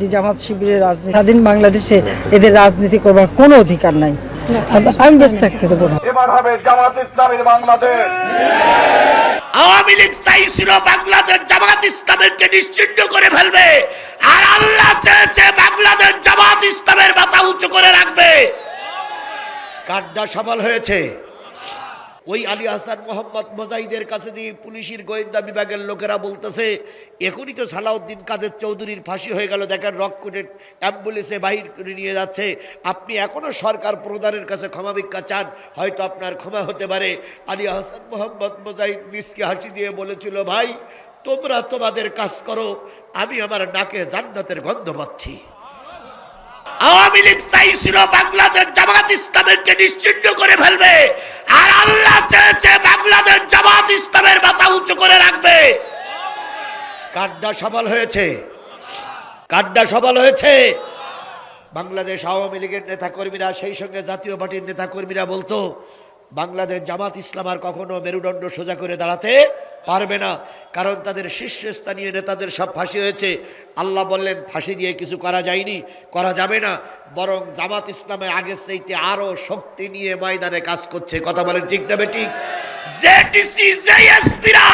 যে জামাত শিবিরের রাজনীতি স্বাধীন বাংলাদেশে এদের রাজনীতি করবার কোনো অধিকার নাই। আমি বেশ থাকতে দেবো না। এবার হবে জামাত ইসলামের বাংলাদেশ। আওয়ামী লীগ চাইছিল বাংলাদেশ জামাত ইসলামেরকে নিশ্চিন্ন করে ফেলবে আর আল্লাহ চেয়েছে বাংলাদেশ জামাত ইসলামের মাথা উঁচু করে রাখবে। কাড্ডা সফল হয়েছে। ওই আলী হাসান মোহাম্মদ মোজাহিদের কাছে দিয়ে পুলিশের গোয়েন্দা বিভাগের লোকেরা বলতেছে, এখনই তো সালাউদ্দিন কাদের চৌধুরীর ফাঁসি হয়ে গেল, দেখেন রককুটের অ্যাম্বুলেন্সে বাহির করে নিয়ে যাচ্ছে। আপনি এখনও সরকার প্রধানের কাছে ক্ষমা ভিক্ষা চান, হয়তো আপনার ক্ষমা হতে পারে। আলী হাসান মোহাম্মদ মোজাহিদ মিসকে হাসি দিয়ে বলেছিল, ভাই, তোমরা তোমাদের কাজ করো, আমি আমার নাকে জান্নাতের গন্ধ পাচ্ছি। আওয়ামী লীগ চাইছিল বাংলাদেশ জামাত ইসলামেরকে নিশ্চিন্ন করে ফেলবে। আর আল্লাহ চেয়েছে বাংলাদেশ জামাত ইসলামের মাথা উঁচু করে রাখবে। কাড্ডা সবল হয়েছে। কাড্ডা সবল হয়েছে। বাংলাদেশ আওয়ামী লীগের নেতাকর্মীরা, সেই সঙ্গে জাতীয় পার্টির নেতাকর্মীরা বলতো, বাংলাদেশ জামাত ইসলাম আর কখনো মেরুদণ্ড সোজা করে দাঁড়াতে পারবে না। কারণ তাদের শীর্ষস্থানীয় নেতাদের সব ফাঁসি হয়েছে। আল্লাহ বললেন ফাঁসি দিয়ে কিছু করা যায়নি করা যাবে না। বরং জামাত ইসলামের আগের সেইতে আরও শক্তি নিয়ে ময়দানে কাজ করছে। কথা বলেন ঠিক না ঠিক। জেডিসি জেএসপিরা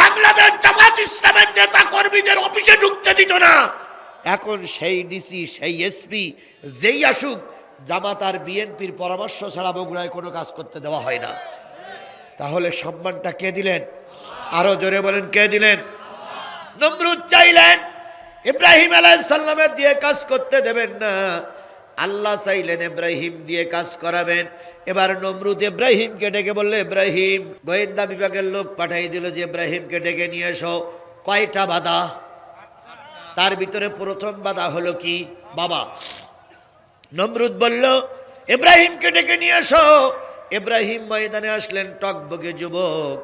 বাংলাদেশ জামাত ইসলামের নেতা কর্মীদের অফিসে ঢুকতে দিত না। এখন সেই ডিসি সেই এসপি যেই আসুক জামাত আর বিএনপির পরামর্শ ছাড়া বগুড়ায় কোনো কাজ করতে দেওয়া হয় না। তাহলে সম্মানটা কে দিলেন? আরও জোরে বলেন, কে দিলেন? নমরুদ চাইলেন, ইব্রাহিম আলাইসাল্লামের দিয়ে কাজ করতে দেবেন না। আল্লাহ চাইলেন ইব্রাহিম দিয়ে কাজ করাবেন। এবার নমরুদ ইব্রাহিমকে ডেকে বললে, ইব্রাহিম, গোয়েন্দা বিভাগের লোক পাঠাই দিল যে ইব্রাহিমকে ডেকে নিয়ে এসো। কয়টা বাধা? তার ভিতরে প্রথম বাধা হলো কি? বাবা। নমরুদ বলল, ইব্রাহিমকে ডেকে নিয়ে এসো। ইব্রাহিম ময়দানে আসলেন, টকবগে যুবক।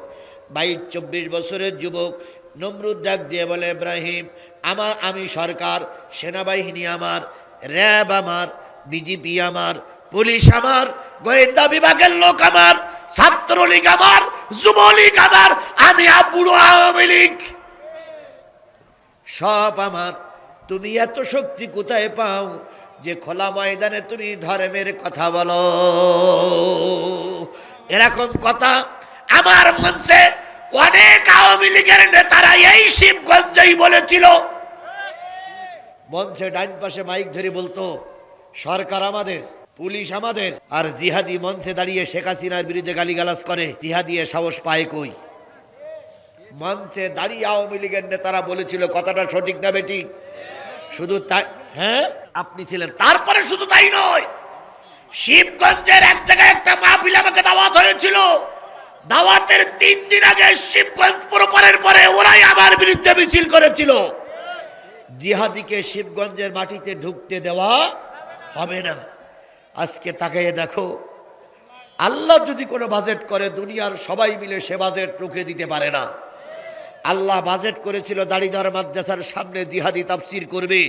বাইশ, চব্বিশ বছরের যুবক নমরুদ ডাক দিয়ে বলে, ইব্রাহিম, আমার, আমি সরকার, সেনাবাহিনী আমার, র্যাব আমার, বিজেপি আমার, পুলিশ আমার, গোয়েন্দা বিভাগের লোক আমার, ছাত্রলীগ আমার, যুবলীগ আমার, আমি আবুড়ো আওয়ামী লীগ। সব আমার। তুমি এত শক্তি কোথায় পাও যে খোলা ময়দানে তুমি ধর্মের কথা বলো? এরকম কথা আমার মঞ্চে অনেক আওয়ামী লীগের নেতারা এই শিবগঞ্জেই বলেছিল। মঞ্চে ডাইন পাশে মাইক ধরে বলতো, সরকার আমাদের, পুলিশ আমাদের, আর জিহাদি মঞ্চে দাঁড়িয়ে শেখ হাসিনার বিরুদ্ধে গালিগালাজ করে, জিহাদি এ সাহস পায় কই? মঞ্চে দাঁড়িয়ে আওয়ামী লীগের নেতারা বলেছিল, কথাটা সঠিক না বেঠিক? শুধু তাই হ্যাঁ? আপনি ছিলেন, তারপরে শুধু তাই নয়, শিবগঞ্জের এক জায়গায় একটা মাহফিল আমাকে দাওয়াত হয়েছিল। দাওয়াতের তিন দিন আগে শিবগঞ্জ পুরোপারের পরে ওরাই আমার বিরুদ্ধে মিছিল করেছিল। জিহাদিকে শিবগঞ্জের মাটিতে ঢুকতে দেওয়া হবে না। আজকে তাকে দেখো, আল্লাহ যদি কোনো বাজেট করে, দুনিয়ার সবাই মিলে সে বাজেট রুখে দিতে পারে না। আল্লাহ বাজেট করেছিল দাড়িদার মাদ্রাসার সামনে জিহাদি তাফসির করবে।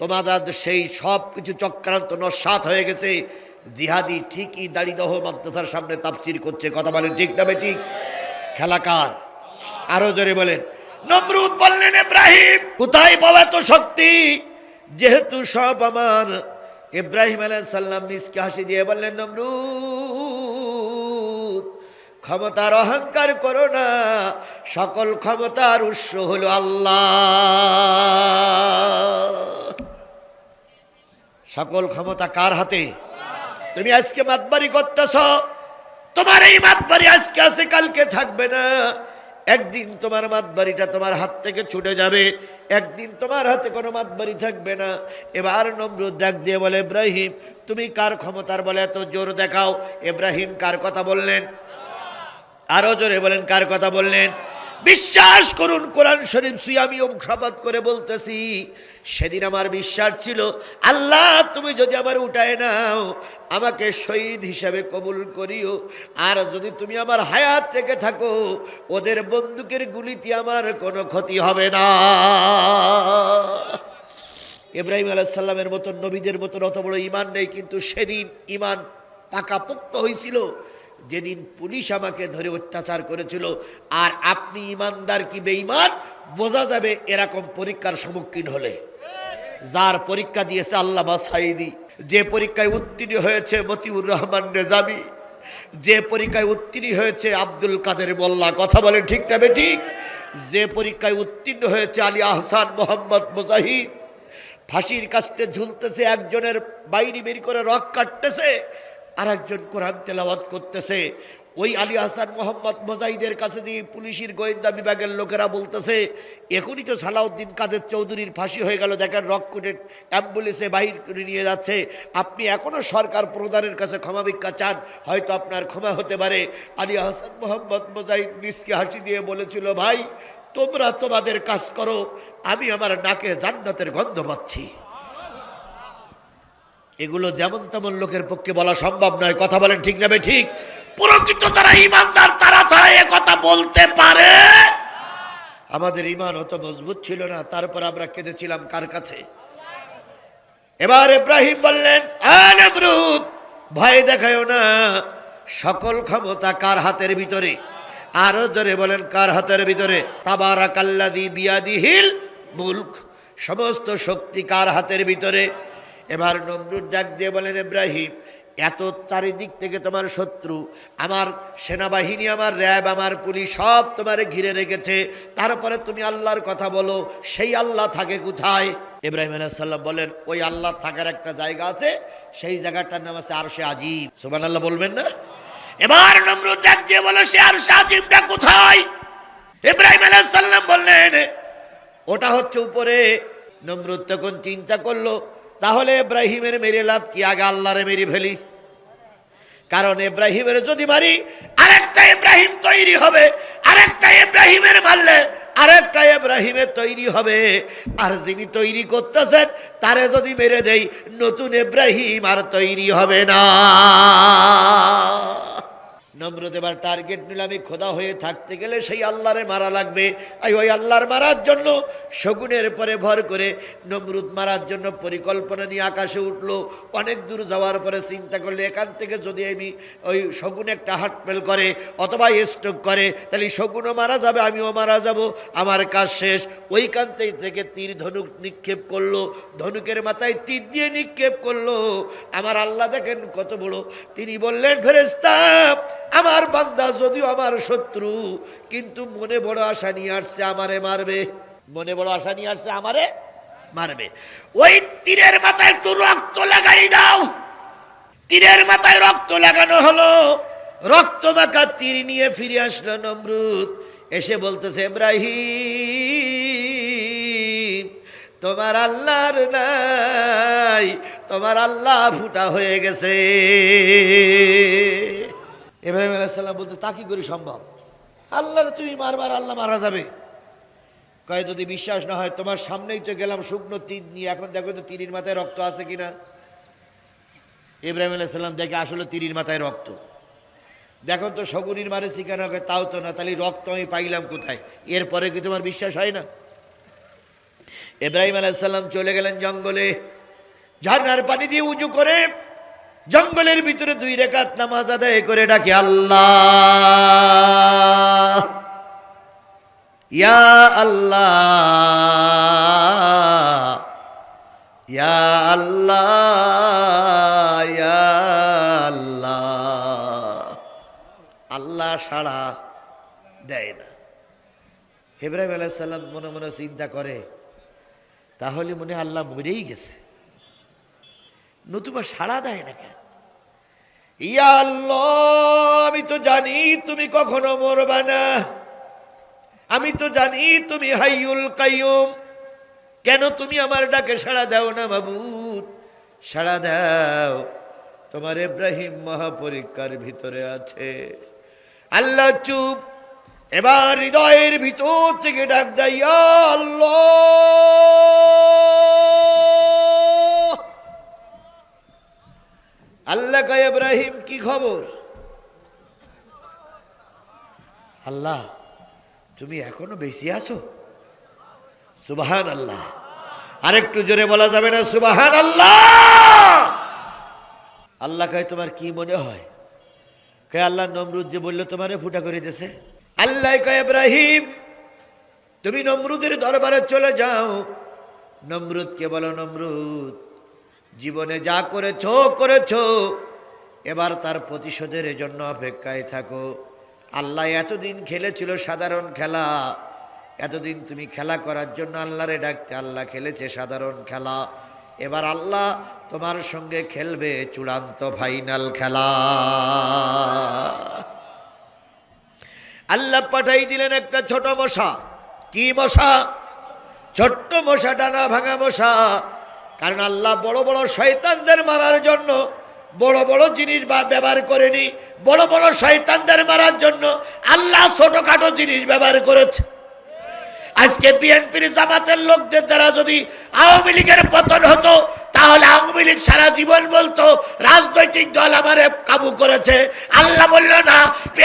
তোমাদের সেই সব কিছু চক্রান্ত নস্বাত হয়ে গেছে। জিহাদি ঠিকই দাড়িদহ মাদ্রাসার সামনে তাফসির করছে, কথা বলেন ঠিক না ঠিক? খেলাকার আরও জোরে বলেন। নমরুদ বললেন, ইব্রাহিম, কোথায় পাবে তো শক্তি? যেহেতু সব আমার। ইব্রাহিম আলাইসাল্লাম মিসকে হাসি দিয়ে বললেন, নমরুদ, ক্ষমতার অহংকার করো না। সকল ক্ষমতার উৎস হলো আল্লাহ। সকল ক্ষমতা কার হাতে? তুমি আজকে মাতবাড়ি করতেছ? তোমার এই মাতবাড়ি আজকে আছে, কালকে থাকবে না। একদিন তোমার মাতবাড়িটা তোমার হাত থেকে ছুটে যাবে, একদিন তোমার হাতে কোনো মাতবাড়ি থাকবে না। এবার নমরুদ ডাক দিয়ে বলে, ইব্রাহিম, তুমি কার ক্ষমতার বলে এত জোর দেখাও? ইব্রাহিম কার কথা বললেন? আরও জোরে বলেন, কার কথা বললেন? বিশ্বাস করুন, কোরআন শরীফ সুই আমি শপথ করে বলতেছি, সেদিন আমার বিশ্বাস ছিল, আল্লাহ তুমি যদি আমার উঠায় নাও, আমাকে শহীদ হিসাবে কবুল করিও, আর যদি তুমি আমার হায়াত থেকে থাকো, ওদের বন্দুকের গুলিতে আমার কোনো ক্ষতি হবে না। ইব্রাহিম আলাইসাল্লামের মতন নবীদের মতন অত বড় ইমান নেই, কিন্তু সেদিন ইমান পাকাপোক্ত হয়েছিল। যেদিন পুলিশ আমাকে ধরে অত্যাচার করেছিল, আর আপনি ইমানদার কি বেঈমান, বোঝা যাবে এরকম পরীক্ষার সম্মুখীন হলে। যার পরীক্ষা দিয়েছে আল্লামা সাইদি যে পরীক্ষায় উত্তীর্ণ হয়েছে মতিউর রহমান রেজাবি যে পরীক্ষায় উত্তীর্ণ হয়েছে আব্দুল কাদের মোল্লা, কথা বলে ঠিক না ঠিক? যে পরীক্ষায় উত্তীর্ণ হয়েছে আলী আহসান মোহাম্মদ মুজাহিদ, ফাঁসির কাস্টে ঝুলতেছে একজনের, বাইরে বের করে রক কাটতেছে আর একজন কোরআন তেলাওয়াত করতেছে। ওই আলী হাসান মোহাম্মদ মোজাহিদের কাছে দিয়ে পুলিশের গোয়েন্দা বিভাগের লোকেরা বলতেছে, এখনই তো সালাউদ্দিন কাদের চৌধুরীর ফাঁসি হয়ে গেল, দেখেন রক কোটে অ্যাম্বুলেন্সে বাহির করে নিয়ে যাচ্ছে। আপনি এখনও সরকার প্রধানের কাছে ক্ষমা ভিক্ষা চান, হয়তো আপনার ক্ষমা হতে পারে। আলী হাসান মোহাম্মদ মোজাহিদ মিসকে হাসি দিয়ে বলেছিল, ভাই, তোমরা তোমাদের কাজ করো, আমি আমার নাকে জান্নাতের গন্ধ পাচ্ছি। এগুলো যেমন তেমন লোকের পক্ষে বলা সম্ভব নয়। কথা বলেন ঠিক নেবে ঠিক। প্রকৃত যারা ইমানদার, তারা ছাড়া এ কথা বলতে পারে। আমাদের ইমান অত মজবুত ছিল না, তারপর আমরা কেঁদেছিলাম কার কাছে? এবার ইব্রাহিম বললেন আনমরুদ ভয় দেখায়ও না, সকল ক্ষমতা কার হাতের ভিতরে? আরও জোরে বলেন, কার হাতের ভিতরে? তাবারা কাল্লাদি বিয়াদিহিল মুলক, সমস্ত শক্তি কার হাতের ভিতরে? এবার নমরুদ ডাক দিয়ে বলেন, ইব্রাহিম, এত চারিদিক থেকে তোমার শত্রু, আমার সেনাবাহিনী, আমার র্যাব, আমার পুলিশ সব তোমারে ঘিরে রেখেছে। তারপরে তুমি আল্লাহর কথা বলো, সেই আল্লাহ থাকে কোথায়? ইব্রাহিম আলাইসাল্লাম বলেন, ওই আল্লাহ থাকার একটা জায়গা আছে, সেই জায়গাটার নাম আছে আরশে আজিম। সুবান আল্লাহ বলবেন না? এবার নমরুদ ডাক দিয়ে বলো, সে আরশে আজিমটা কোথায়? ইব্রাহিম আলাইসাল্লাম বললেন, ওটা হচ্ছে উপরে। নমরুদ তখন চিন্তা করল তাহলে ইব্রাহিমের মেরে লাভ কি? আগে আল্লাহরে মেরে ফেলি। কারণ ইব্রাহিমের যদি মারি, আরেকটা ইব্রাহিম তৈরি হবে। আরেকটা ইব্রাহিমের মারলে, আরেকটা ইব্রাহিমের তৈরি হবে। আর যিনি তৈরি করতেছেন, তারে যদি মেরে দেই, নতুন ইব্রাহিম আর তৈরি হবে না। নম্রত এবার টার্গেট নিলে আমি খোদা হয়ে থাকতে গেলে সেই আল্লাহরে মারা লাগবে। আর ওই আল্লাহর মারার জন্য শগুনের পরে ভর করে নমরুদ মারার জন্য পরিকল্পনা নিয়ে আকাশে উঠল। অনেক দূর যাওয়ার পরে চিন্তা করলে, এখান থেকে যদি আমি ওই শগুন একটা হাটপেল করে অথবা স্ট্রোক করে, তাহলে শগুনও মারা যাবে, আমিও মারা যাব। আমার কাজ শেষ। ওইখান থেকে তীর ধনুক নিক্ষেপ করল, ধনুকের মাথায় তীর দিয়ে নিক্ষেপ করল। আমার আল্লাহ দেখেন কত বড়। তিনি বললেন ফেরেস্তা আমার বান্দা যদিও আমার শত্রু, কিন্তু মনে বড় আশা নিয়ে আসছে আমারে মারবে। মনে বড় আশা নিয়ে আসছে আমারে মারবে। ওই তীরের মাথায় একটু রক্ত লাগাই দাও। তীরের মাথায় রক্ত লাগানো হলো। রক্ত মাখা তীর নিয়ে ফিরে আসলো নমরুদ। এসে বলতেছে, ইব্রাহিম, তোমার আল্লাহর নাই, তোমার আল্লাহ ফুটা হয়ে গেছে। ইব্রাহিম আলাইসাল্লাম বলতে, তা কি করে সম্ভব? আল্লাহর তুমি মারবার আল্লাহ মারা যাবে। কয়, যদি বিশ্বাস না হয়, তোমার সামনেই তো গেলাম শুকনো তীর নিয়ে। এখন দেখো তো তীরের মাথায় রক্ত আছে কিনা? ইব্রাহিম আলাইসাল্লাম দেখে, আসলে তীরের মাথায় রক্ত। দেখো তো, শগুনির মারে শিখানো হবে, তাও তো না, তাহলে রক্ত আমি পাইলাম কোথায়? এরপরে কি তোমার বিশ্বাস হয় না? ইব্রাহিম আলাইসাল্লাম চলে গেলেন জঙ্গলে। ঝর্নার পানি দিয়ে উঁচু করে জঙ্গলের ভিতরে দুই রেখাত নামাজ আদায় করে ডাকে আল্লাহ। ইয়া আল্লাহ। ইয়া আল্লাহ ইয়া আল্লাহ। আল্লাহ সাড়া দেয় না। ইব্রাহিম আলাইসাল্লাম মনে মনে চিন্তা করে, তাহলে মনে আল্লাহ মরেই গেছে। নতুবা সাড়া দেয় না কেন? ইয়া আল্লাহ, আমি তো জানি তুমি কখনো মরবা না। আমি তো জানি তুমি হাইউল কাইয়ুম। কেন তুমি আমার ডাকে সাড়া দাও না মাবুদ? সাড়া দাও, তোমার ইব্রাহিম মহাপরীক্ষার ভিতরে আছে। আল্লাহ চুপ, এবার হৃদয়ের ভিতর থেকে ডাক দেয় আল্লাহ। আল্লাহ কয়, ইব্রাহিম, কি খবর? আল্লাহ, তুমি এখনও বেশি আছো? সুবাহান আল্লাহ আরেকটু জোরে বলা যাবে না সুবাহান আল্লাহ আল্লাহ কয়, তোমার কি মনে হয়? কয়, আল্লাহ নমরুদ যে বলল, তোমারে ফুটা করে দিয়েছে আল্লাহ কয়, ইব্রাহিম, তুমি নমরুদের দরবারে চলে যাও। নমরুদকে বলো, নমরুদ। জীবনে যা করেছ করেছ। এবার তার প্রতিশোধের জন্য অপেক্ষায় থাকো। আল্লাহ এতদিন খেলেছিল সাধারণ খেলা। এতদিন তুমি খেলা করার জন্য আল্লাহরে ডাকতে আল্লাহ খেলেছে সাধারণ খেলা। এবার আল্লাহ তোমার সঙ্গে খেলবে চূড়ান্ত ফাইনাল খেলা। আল্লাহ পাঠাই দিলেন একটা ছোট মশা। কি মশা? ছোট্ট মশা, ডানা ভাঙা মশা। কারণ আল্লাহ বড় বড় শয়তানদের মারার জন্য বড় বড় জিনিস বা ব্যবহার করেনি, বড় বড় শয়তানদের মারার জন্য আল্লাহ ছোটখাটো জিনিস ব্যবহার করেছে। আজকে বিএনপির জামাতের লোকদের দ্বারা যদি আওয়ামী লীগের পতন হতো, তাহলে আওয়ামী লীগ সারা জীবন বলতো, রাজনৈতিক দল আমার কাবু করেছে। আল্লাহ বলল, না,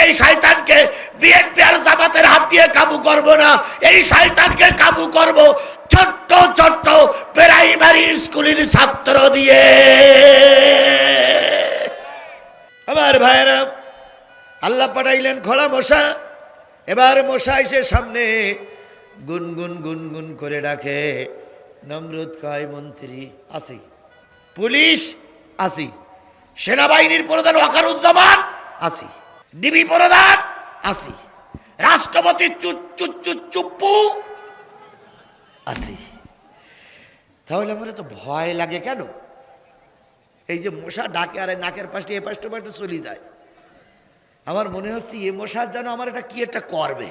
এই শয়তানকে বিএনপি আর জামাতের হাত দিয়ে কাবু করব না, এই শয়তানকে কাবু করব। ছোট্ট দিয়ে। আমার ভাইয়েরা, আল্লাহ পাঠাইলেন খোলা মশা। এবার মশা এসে সামনে গুনগুন গুনগুন করে ডাকে, নমরুদ কয়, মন্ত্রী, আসি। পুলিশ? আসি। সেনাবাহিনীর প্রধান ওয়াকারুজ্জামান? আসি। ডিবি প্রধান? আসি। রাষ্ট্রপতি চুপ চুপ্পু? আসি। তাহলে আমার তো ভয় লাগে কেন? এই যে মশা ডাকে আর নাকের পাশে এ পাশটা পাশটা চলে যায়। আমার মনে হচ্ছে এ মশা যেন আমার এটা কি একটা করবে।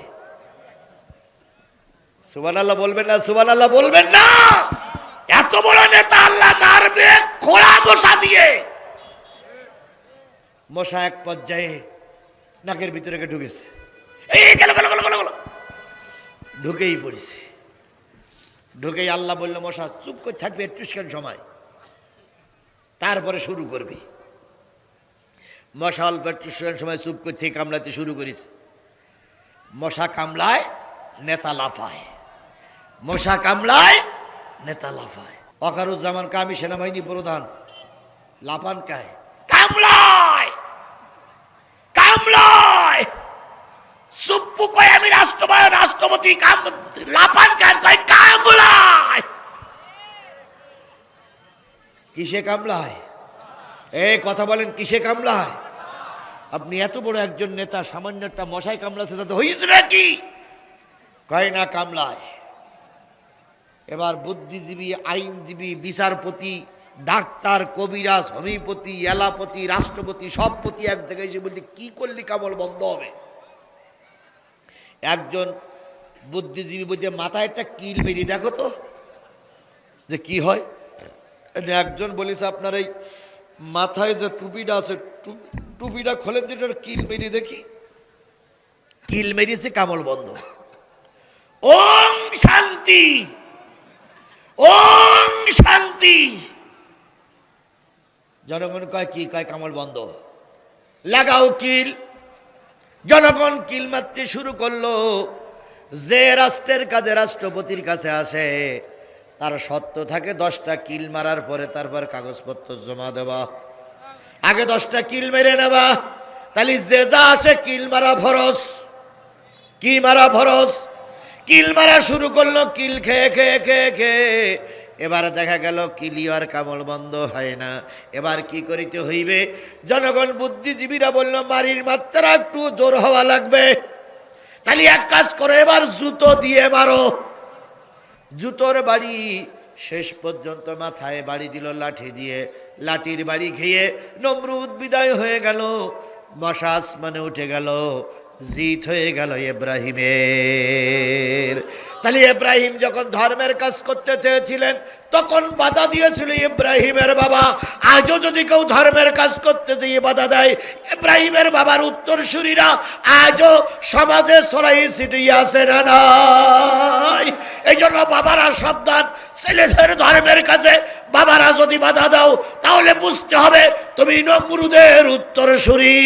সুবান আল্লাহ বলবেন না সুবান আল্লাহ বলবেন না। এত বড় নেতা আল্লাহ মারবে খোড়া মশা দিয়ে। মশা এক পর্যায়ে নাকের ভিতরে ঢুকেছে। এই গেল গেল গেল গেল গেল। ঢুকেই পড়েছে। ঢুকেই আল্লাহ বলল, মশা চুপ করে থাকবে, একটু সময়। তারপরে শুরু করবি। মশা অল্প সময় চুপ করতে কামড়াতে শুরু করেছে মশা কামলায় নেতা লাফায়। মশা কামলায় নেতা লাফায়। অকারুজ্জামান কামি সেনাবাহিনী প্রধান। লাফান কায়। কামলায় কামলায় সুপ্পু কয় আমি রাষ্ট্রপতি রাষ্ট্রপতি, কাম লাফান কয় কামলায় কিসে কামলায়? এ কথা বলেন, কিসে কামলায়? আপনি এত বড় একজন নেতা, সামান্য একটা মশাই কামলাছে তাতে হইছে নাকি? কয় না কামলায়? এবার বুদ্ধিজীবী, আইনজীবী, বিচারপতি, ডাক্তার, কবিরাজ হোমিওপতি এলাপতি, রাষ্ট্রপতি সব পতি এক জায়গায় এসে বলতে কি করলি কামল, বন্ধ হবে? একজন বুদ্ধিজীবী বলতে মাথায় একটা কিল মেরি, দেখো তো, যে কি হয়? একজন বলিস, আপনার এই মাথায় যে টুপিটা আছে টুপিটা খোলেন দিন কিল মেরি দেখি। কিল মেরিছে, কামল বন্ধ। ওম শান্তি! ওম শান্তি! জনগণ কয় কি? কয়, কামল বন্ধ। লাগাও কিল। জনগণ কিল মারতে শুরু করল। যে রাষ্ট্রের কাজে রাষ্ট্রপতির কাছে আসে তার সত্য থাকে, দশটা কিল মারার পরে তারপর কাগজপত্র জমা দেওয়া। আগে দশটা কিল মেরে নেবা তাহলে যে যা আসে কিল মারা ফরস কি মারা ফরস কিল মারা শুরু করল, কিল খেয়ে খেয়ে খেয়ে খেয়ে। এবার দেখা গেল কিলিয়ার কামল বন্ধ হয় না। এবার কি করিতে হইবে? জনগণ বুদ্ধিজীবীরা বলল, মারির মাত্রা একটু জোর হওয়া লাগবে। তাহলে এক কাজ করো, এবার জুতো দিয়ে মারো। জুতোর বাড়ি। শেষ পর্যন্ত মাথায় বাড়ি দিল লাঠি দিয়ে। লাঠির বাড়ি খেয়ে নমরুদ বিদায় হয়ে গেল। মশা আসমানে উঠে গেল। জিত হয়ে গেল ইব্রাহিমের। তাহলে ইব্রাহিম যখন ধর্মের কাজ করতে চেয়েছিলেন, তখন বাধা দিয়েছিল ইব্রাহিমের বাবা। আজও যদি কেউ ধর্মের কাজ করতে গিয়ে বাধা দেয়, ইব্রাহিমের বাবার উত্তরসূরিরা আজও সমাজে ছড়াই ছিটিয়ে আছে না, নাই। এই জন্য বাবারা সাবধান, ছেলেদের ধর্মের কাছে বাবারা যদি বাধা দাও, তাহলে বুঝতে হবে তুমি নমরুদের উত্তরসূরি।